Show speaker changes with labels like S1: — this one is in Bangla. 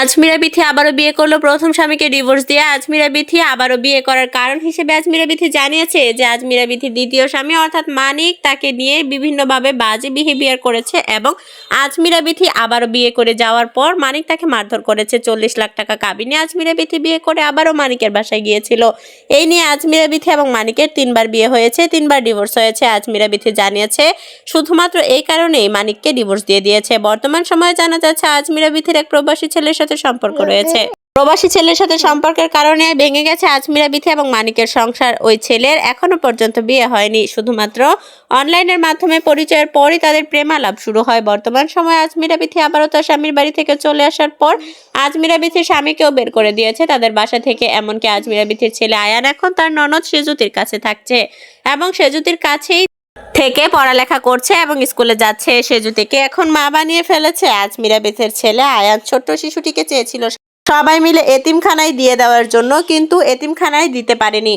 S1: আজমিরা বিথি আবারও বিয়ে করল। প্রথম স্বামীকে ডিভোর্স দিয়ে আজমিরা বিথি আবারও বিয়ে করার কারণ হিসেবে আজমিরা বিথি জানিয়েছে যে আজমিরা বিথির দ্বিতীয় স্বামী অর্থাৎ মানিক তাকে নিয়ে বিভিন্নভাবে বাজে বিহেভিয়ার করেছে এবং আজমিরা বিথি আবারও বিয়ে করে যাওয়ার পর মানিক তাকে মারধর করেছে। চল্লিশ লাখ টাকা কাবিনে আজমিরা বিথি বিয়ে করে আবারও মানিকের বাসায় গিয়েছিল। এই নিয়ে আজমিরা বিথি এবং মানিকের তিনবার বিয়ে হয়েছে, তিনবার ডিভোর্স হয়েছে। আজমিরা বিথি জানিয়েছে, শুধুমাত্র এই কারণেই মানিককে ডিভোর্স দিয়ে দিয়েছে। বর্তমান সময়ে জানা যাচ্ছে আজমিরা বিথির এক প্রবাসী ছেলের সম্পর্ক রয়েছে। প্রবাসী ছেলের সাথে সম্পর্কের কারণে ভেঙে গেছে আজমিরা বিথি এবং মানিকের সংসার। ওই ছেলের এখনও পর্যন্ত বিয়ে হয়নি। শুধুমাত্র অনলাইনের মাধ্যমে পরিচয়ের পরই তাদের প্রেমালাপ শুরু হয়। বর্তমান সময়ে আজমিরা বিথি আবারও তার স্বামীর বাড়ি থেকে চলে আসার পর আজমিরা বিথির স্বামীকেও বের করে দিয়েছে তাদের বাসা থেকে। এমনকি আজমিরা বিথির ছেলে আয়ান এখন তার ননদ সেজুতির কাছে থাকছে এবং সেজুতির কাছেই থেকে পড়ালেখা করছে এবং স্কুলে যাচ্ছে সেজুতিকে এখন মা বানিয়ে ফেলেছে। আজমিরা বেথের ছেলে আয়ান ছোট্ট শিশুটিকে চেয়েছিল। সবাই মিলে এতিমখানায় দিয়ে দেওয়ার জন্য, কিন্তু এতিমখানায় দিতে পারেনি।